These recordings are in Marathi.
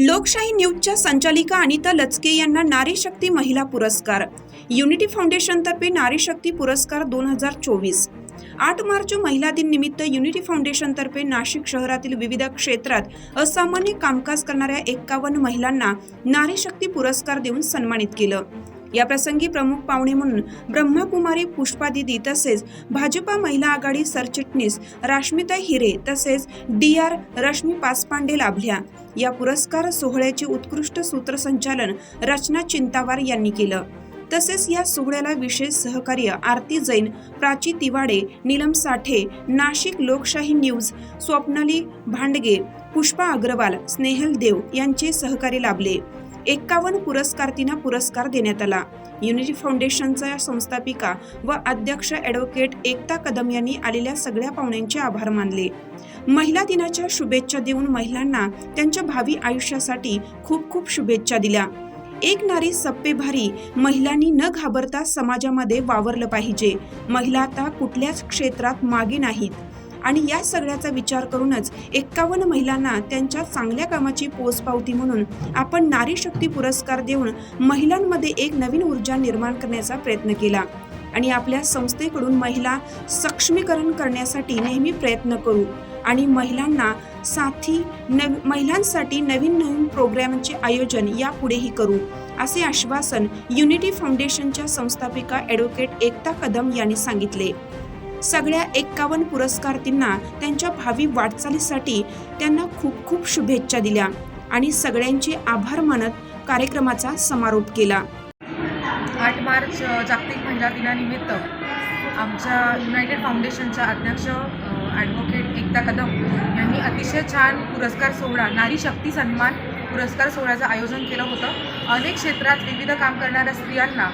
लोकशाही न्यूजच्या संचालिका अनिता लचके यांना नारी शक्ती महिला पुरस्कार. युनिटी फाउंडेशनतर्फे नारी शक्ती पुरस्कार दोन हजार चोवीस. आठ मार्च महिला दिन निमित्त युनिटी फाउंडेशनतर्फे नाशिक शहरातील विविध क्षेत्रात असामान्य कामकाज करणाऱ्या एक्कावन्न महिलांना नारी शक्ती पुरस्कार देऊन सन्मानित केलं. या प्रसंगी प्रमुख पाहुणे म्हणून ब्रह्माकुमारी पुष्पा दिदी तसेच भाजपा महिला आघाडी सरचिटणीस राश्मिता हिरे तसेच डी आर रश्मी पासपांडे लाभल्या. या पुरस्कार सोहळ्याचे उत्कृष्ट सूत्रसंचालन रचना चिंतावार यांनी केलं. तसेच या सोहळ्याला विशेष सहकार्य आरती जैन प्राची तिवाडे नीलम साठे नाशिक लोकशाही न्यूज स्वप्नाली भांडगे पुष्पा अग्रवाल स्नेहल देव यांचे सहकार्य लाभले. एक्कावन्न पुरस्कारार्थींना पुरस्कार देण्यात आला. युनिटी फाउंडेशनच्या संस्थापिका व अध्यक्ष ॲडव्होकेट एकता कदम यांनी आलेल्या सगळ्या पाहुण्यांचे आभार मानले. महिला दिनाच्या शुभेच्छा देऊन महिलांना त्यांच्या भावी आयुष्यासाठी खूप खूप शुभेच्छा दिल्या. एक नारी सप्पे भारी महिलांनी न घाबरता समाजामध्ये वावरलं पाहिजे. महिला आता कुठल्याच क्षेत्रात मागे नाहीत. आणि या सगळ्याचा विचार करूनच एक्कावन्न महिलांना त्यांच्या चांगल्या कामाची पोचपावती म्हणून आपण नारी शक्ती पुरस्कार देऊन महिलांमध्ये एक नवीन ऊर्जा निर्माण करण्याचा प्रयत्न केला. आणि आपल्या संस्थेकडून महिला सक्षमीकरण करण्यासाठी नेहमी प्रयत्न करू. आणि महिलांना साथी नव महिलांसाठी नवीन नवीन प्रोग्रॅमचे आयोजन यापुढेही करू असे आश्वासन युनिटी फाउंडेशनच्या संस्थापिका ॲडव्होकेट एकता कदम यांनी सांगितले. सगळ्या एक्कावन्न पुरस्कारार्थींना त्यांच्या भावी वाटचालीसाठी त्यांना खूप खूप शुभेच्छा दिल्या आणि सगळ्यांचे आभार मानत कार्यक्रमाचा समारोप केला. आठ मार्च जागतिक महिला दिनानिमित्त आमच्या युनायटेड फाउंडेशनच्या अध्यक्ष ॲडव्होकेट एकता कदम यांनी अतिशय छान पुरस्कार सोहळा नारी शक्ती सन्मान पुरस्कार सोहळ्याचं आयोजन केलं होतं. अनेक क्षेत्रात विविध काम करणाऱ्या स्त्रियांना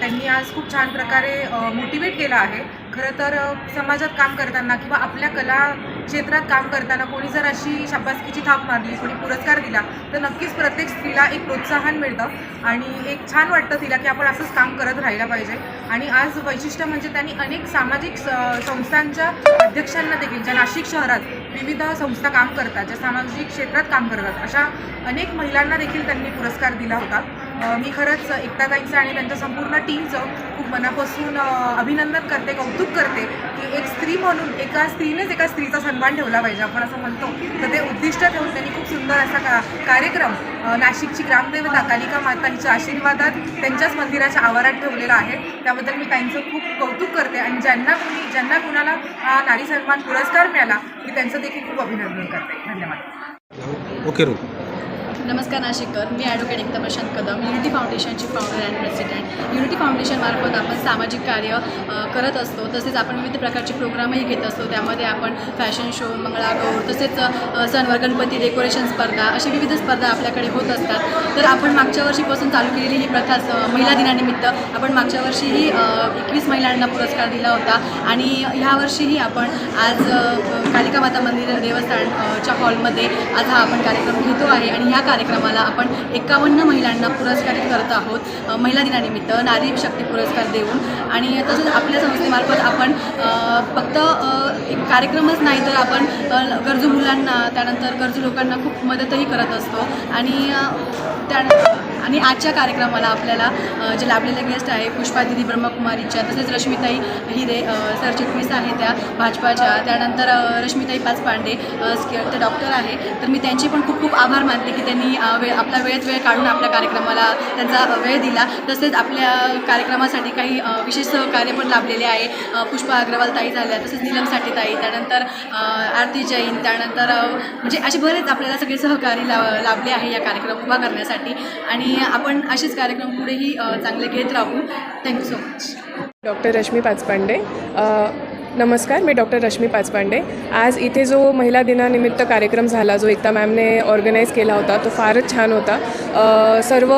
त्यांनी आज खूप छान प्रकारे मोटिवेट केलं आहे. खरं तर समाजात काम करताना किंवा आपल्या कला क्षेत्रात काम करताना कोणी जर अशी शाबासकीची थाप मारली कोणी पुरस्कार दिला तर नक्कीच प्रत्येक स्त्रीला एक प्रोत्साहन मिळतं आणि एक छान वाटतं तिला की आपण असंच काम करत राहायला पाहिजे. आणि आज वैशिष्ट्य म्हणजे त्यांनी अनेक सामाजिक संस्थांच्या अध्यक्षांना देखील ज्या नाशिक शहरात विविध संस्था काम करतात ज्या सामाजिक क्षेत्रात काम करतात अशा अनेक महिलांना देखील त्यांनी पुरस्कार दिला होता. मी खरंच एकताताईंचं आणि त्यांच्या संपूर्ण टीमचं खूप मनापासून अभिनंदन करते कौतुक करते की एक स्त्री म्हणून एका स्त्रीनेच एका स्त्रीचा सन्मान ठेवला पाहिजे आपण असं म्हणतो. तर ते उद्दिष्ट ठेवून त्यांनी खूप सुंदर असा का कार्यक्रम नाशिकची ग्रामदेवता कालिका माता हिच्या आशीर्वादात त्यांच्याच मंदिराच्या आवारात ठेवलेला आहे. त्याबद्दल मी त्यांचं खूप कौतुक करते आणि ज्यांना कुणी ज्यांना कुणाला हा नारी सन्मान पुरस्कार मिळाला मी त्यांचं देखील खूप अभिनंदन करते. धन्यवाद. ओके रू. नमस्कार नाशिककर मी ॲडव्होकेट एकता प्रशांत कदम युनिटी फाउंडेशनची फाउंडर अँड प्रेसिडेंट युनिटी फाउंडेशनमार्फत आपण सामाजिक कार्य करत असतो. तसेच आपण विविध प्रकारचे प्रोग्रामही घेत असतो. त्यामध्ये आपण फॅशन शो मंगळागौर तसेच सणवर गणपती डेकोरेशन स्पर्धा अशा विविध स्पर्धा आपल्याकडे होत असतात. तर आपण मागच्या वर्षीपासून चालू केलेली ही प्रथा महिला दिनानिमित्त आपण मागच्या वर्षीही एकवीस महिलांना पुरस्कार दिला होता. आणि ह्या वर्षीही आपण आज कालिका माता मंदिर देवस्थान च्या हॉलमध्ये आज हा आपण कार्यक्रम घेतो आहे. आणि ह्या कार्यक्रमाला आपण एकावन्न महिलांना पुरस्कारित करत आहोत. महिला दिनानिमित्त नारी शक्ती पुरस्कार देऊन. आणि तसंच आपल्या संस्थेमार्फत आपण फक्त एक कार्यक्रमच नाही तर आपण गरजू मुलांना त्यानंतर गरजू लोकांना खूप मदतही करत असतो. आणि त्या आणि आजच्या कार्यक्रमाला आपल्याला जे लाभलेले गेस्ट आहे पुष्पा दिदी ब्रह्मकुमारीच्या तसेच रश्मिताई हिरे सरचिटणीस आहे त्या भाजपाच्या त्यानंतर रश्मिताई पाचपांडे अ, डॉक्टर आहे. तर मी त्यांचे पण खूप खूप आभार मानले की त्यांनी वेळ आपला वेळेत वेळ काढून आपल्या कार्यक्रमाला त्यांचा वेळ दिला. तसेच आपल्या कार्यक्रमासाठी काही विशेष सहकार्य पण लाभलेले आहे. पुष्पा अग्रवाल ताई झाल्या तसेच नीलम साठे ताई त्यानंतर आरती जैन त्यानंतर म्हणजे असे बरेच आपल्याला सगळे सहकारी लाभ लाभले आहे या कार्यक्रम उभा करण्यासाठी. आणि आपण असेच कार्यक्रम पुढेही चांगले घेत राहू. Thank you so much doctor Rashmi Pachpande नमस्कार मी डॉक्टर रश्मी पाचपांडे. आज इथे जो महिला दिनानिमित्त कार्यक्रम झाला जो एकता मॅमने ऑर्गनाईज केला होता तो फारच छान होता. सर्व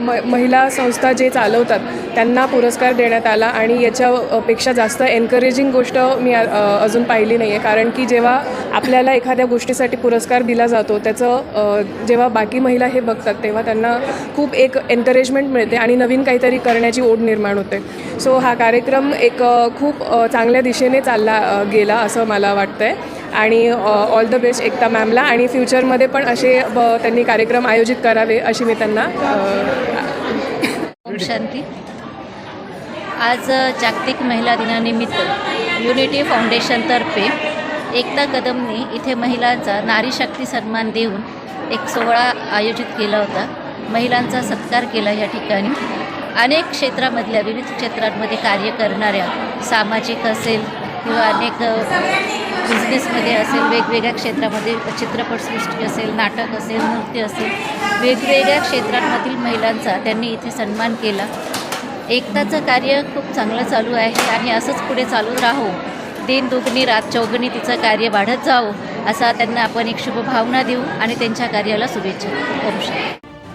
म महिला संस्था जे चालवतात त्यांना पुरस्कार देण्यात आला आणि याच्यापेक्षा जास्त एनकरेजिंग गोष्ट मी अजून पाहिली नाही आहे कारण की जेव्हा आपल्याला एखाद्या गोष्टीसाठी पुरस्कार दिला जातो त्याचं जेव्हा बाकी महिला हे बघतात तेव्हा त्यांना खूप एक एन्करेजमेंट मिळते आणि नवीन काहीतरी करण्याची ओढ निर्माण होते. सो हा कार्यक्रम एक खूप चांगल्या दिशे दिशेने चालला गेला असं मला वाटतं आहे आणि ऑल द बेस्ट एकता मॅमला आणि फ्युचरमध्ये पण असे ब- त्यांनी कार्यक्रम आयोजित करावे अशी मी त्यांना शांती. आज जागतिक महिला दिनानिमित्त युनिटी फाउंडेशनतर्फे एकता कदमने इथे महिलांचा नारी शक्ती सन्मान देऊन एक सोहळा आयोजित केला होता. महिलांचा सत्कार केला या ठिकाणी. अनेक क्षेत्रामधल्या विविध क्षेत्रांमध्ये कार्य करणाऱ्या सामाजिक असेल किंवा अनेक बिझनेसमध्ये असेल वेगवेगळ्या क्षेत्रामध्ये चित्रपटसृष्टी असेल नाटक असेल नृत्य असेल वेगवेगळ्या क्षेत्रांमधील महिलांचा त्यांनी इथे सन्मान केला. एकताचं कार्य खूप चांगलं चालू आहे आणि असंच पुढे चालू राहो. दिन दुगणी रात चौगणी तिचं कार्य वाढत जावं असा त्यांना आपण एक शुभभावना देऊ आणि त्यांच्या कार्याला शुभेच्छा करू शकतो